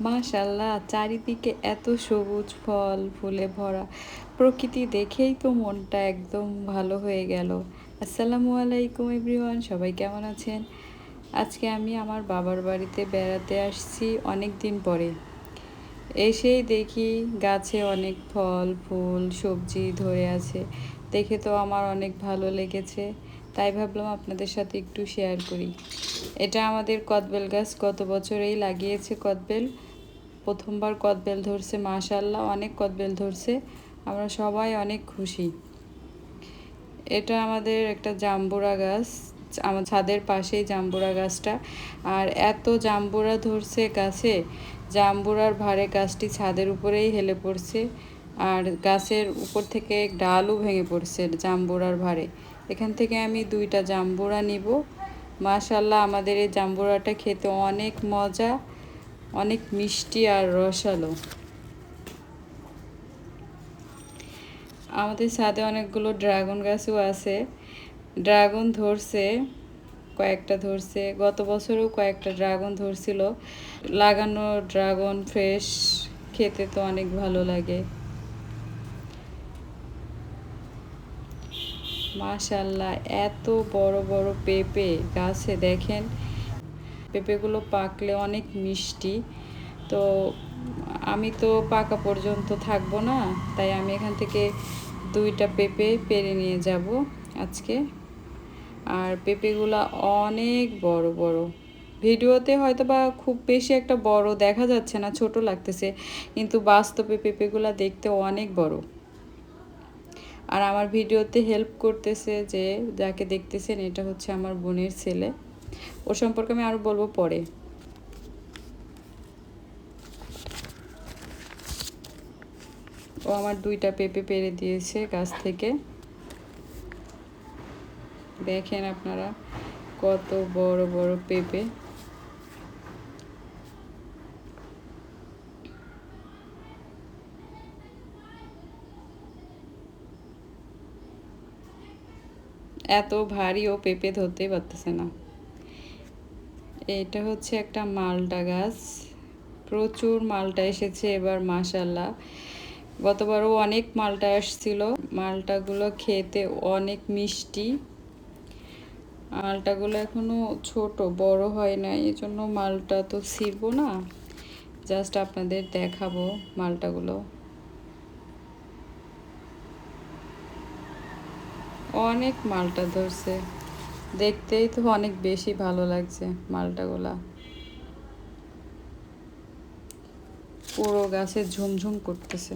মাশাল্লাহ, চারিদিকে এত সবুজ ফল, ফুলে ভরা। প্রকৃতি দেখেই তো মনটা একদম ভালো হয়ে গেল। আসসালামু আলাইকুম এভরিওয়ান, সবাই কেমন আছেন? আজকে আমি আমার বাবার বাড়িতে বেড়াতে আসছি অনেক দিন পরে। এসেই দেখি গাছে অনেক ফল, ফুল, সবজি ধরে আছে। দেখে তো আমার অনেক ভালো লেগেছে। তাই ভাবলাম আপনাদের সাথে একটু শেয়ার করি। এটা আমাদের কদবেল গাছ, গত বছরেই লাগিয়েছে কদবেল। প্রথমবার কদবেল ধরছে মাশাল্লাহ অনেক কদবেল ধরছে। আমরা সবাই অনেক খুশি। এটা আমাদের একটা জাম্বুরা গাছ, আমার ছাদের পাশেই জাম্বুরা গাছটা। আর এত জাম্বুরা ধরছে গাছে, জাম্বুরার ভারে গাছটি ছাদের উপরেই হেলে পড়ছে। আর গাছের উপর থেকে ডালও ভেঙে পড়ছে জাম্বুরার ভারে। এখান থেকে আমি দুইটা জাম্বুরা নিব। মাশাল্লাহ আমাদের এই জাম্বুরাটা খেতে অনেক মজা। অনেক মিষ্টি আর রসালো। আমাদের ছাদে অনেকগুলো ড্রাগন গাছও আছে। ড্রাগন ধরছে, কয়েকটা ধরছে। গত বছরও কয়েকটা ড্রাগন ধরছিল। লাগানো ড্রাগন ফ্রেশ, খেতে তো অনেক ভালো লাগে। মাশাল্লাহ, এত বড় বড় পেঁপে গাছে দেখেন? পেঁপেগুলো পাকলে অনেক মিষ্টি। তো আমি তো পাকা পর্যন্ত থাকব না, তাই আমি এখান থেকে দুইটা পেঁপে পেরে নিয়ে যাব আজকে। আর পেঁপেগুলা অনেক বড় বড়। ভিডিওতে হয়তো বা খুব বেশি একটা বড় দেখা যাচ্ছে না, ছোট লাগতেছে, কিন্তু বাস্তবে পেঁপেগুলা দেখতে অনেক বড়। আর আমার ভিডিওতে হেল্প করতেছে যে, যাকে দেখতেছেন, এটা হচ্ছে আমার বোনের ছেলে। ওর সম্পর্কে আমি আরও বলব পরে। ও আমার দুইটা পেঁপে পেরে দিয়েছে গাছ থেকে। দেখেন আপনারা কত বড় বড় পেঁপে। এত ভারী ও পেঁপে ধরতেই পারতেছে না। এটা হচ্ছে একটা মালটা গাছ। প্রচুর মালটা এসেছে এবার মাসাল্লাহ গতবারও অনেক মালটা আসছিল। মালটাগুলো খেতে অনেক মিষ্টি। মালটাগুলো এখনও ছোট, বড় হয় না এই জন্য মালটা তো ছিড়বো না। জাস্ট আপনাদের দেখাবো মালটাগুলো অনেক মালটা ধরছে। দেখতেই তো অনেক বেশি ভালো লাগছে মালটাগুলা। পুরো গাছে ঝুমঝুম করতেছে।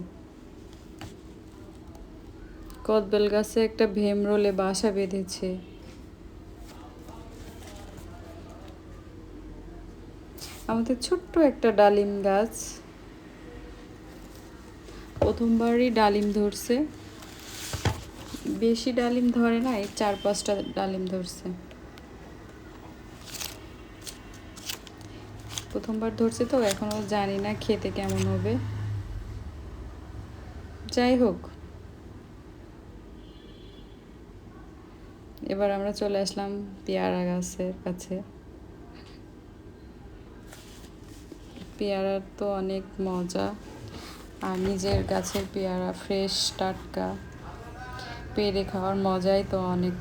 কদবেল গাছে একটা ভেমরোলে বাসা বেঁধেছে। আমাদের ছোট্ট একটা ডালিম গাছ। প্রথমবারই ডালিম ধরছে। বেশি ডালিম ধরে না, এই চার পাঁচটা ডালিম ধরছে। প্রথমবার ধরছে তো এখনও জানি না খেতে কেমন হবে। যাই হোক। এবার আমরা চলে আসলাম পেয়ারা গাছের কাছে। পেয়ারার তো অনেক মজা। আর নিজের গাছের পেয়ারা ফ্রেশ টাটকা। পেরে খাওয়ার মজাই তো অনেক।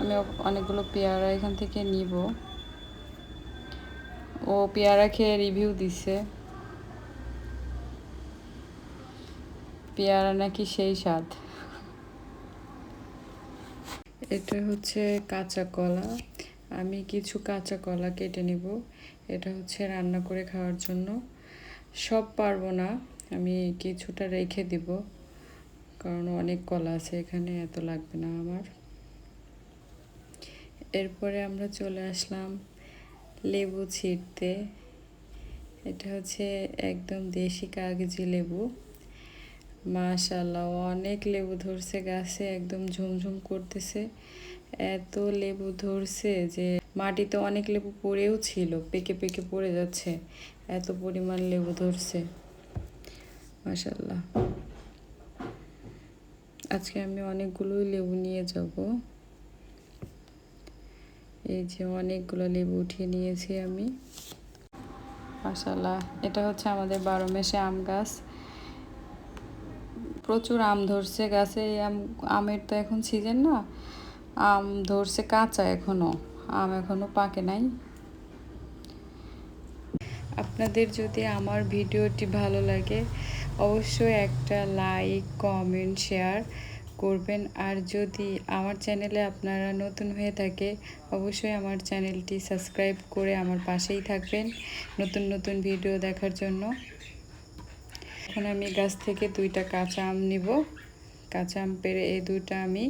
আমি অনেকগুলো পেয়ারা এখান থেকে নিব। ও পেয়ারা খেয়ে রিভিউ দিছে। পেয়ারা নাকি সেই স্বাদ। এটা হচ্ছে কাঁচা কলা। আমি কিছু কাঁচা কলা কেটে নিব। এটা হচ্ছে রান্না করে খাওয়ার জন্য। সব পারব না। আমি কিছুটা রেখে দিব, কারণ অনেক কলা আছে এখানে, এত লাগবে না আমার। এরপরে আমরা চলে আসলাম লেবু ছিঁড়তে। এটা হচ্ছে একদম দেশি কাগজি লেবু। মাশাল্লাহ অনেক লেবু ধরছে, গাছে একদম ঝুমঝুম করতেছে। এত লেবু ধরছে যে মাটিতে অনেক লেবু পড়েও ছিল, পেকে পেকে পড়ে যাচ্ছে। এত পরিমাণ লেবু ধরছে। মাশাল্লাহ আজকে আমি অনেকগুলোই লেবু নিয়ে যাব। এই যে অনেকগুলো লেবু উঠিয়ে নিয়েছি আমি। মাসাল্লাহ এটা হচ্ছে আমাদের বারো মেশে আম গাছ। প্রচুর আম ধরছে গাছে, এই আম, আমের তো এখন সিজন না। আম ধরছে কাঁচা এখনও আম এখনও পাকে নাই। আপনাদের যদি আমার ভিডিওটি ভালো লাগে অবশ্যই একটা লাইক কমেন্ট শেয়ার করবেন। আর যদি আমার চ্যানেলে আপনারা নতুন হয়ে থাকে, অবশ্যই আমার চ্যানেলটি সাবস্ক্রাইব করে আমার পাশেই থাকবেন নতুন নতুন ভিডিও দেখার জন্য। এখন আমি গাছ থেকে দুইটা কাঁচা আম নিব। কাঁচা আম পেরে এই দুইটা আমি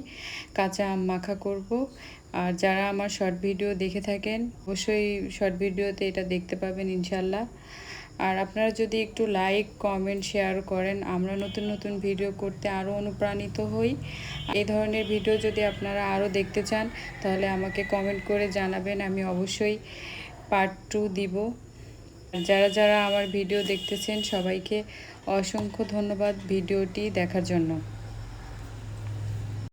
কাঁচা আম মাখা করব। আর যারা আমার শর্ট ভিডিও দেখে থাকেন, অবশ্যই শর্ট ভিডিওতে এটা দেখতে পাবেন ইনশাল্লাহ আর আপনারা যদি একটু লাইক কমেন্ট শেয়ার করেন, আমরা নতুন নতুন ভিডিও করতে আরও অনুপ্রাণিত হই। এই ধরনের ভিডিও যদি আপনারা আরও দেখতে চান, তাহলে আমাকে কমেন্ট করে জানাবেন, আমি অবশ্যই পার্ট টু দিব। যারা যারা আমার ভিডিও দেখতেছেন, সবাইকে অসংখ্য ধন্যবাদ ভিডিওটি দেখার জন্য।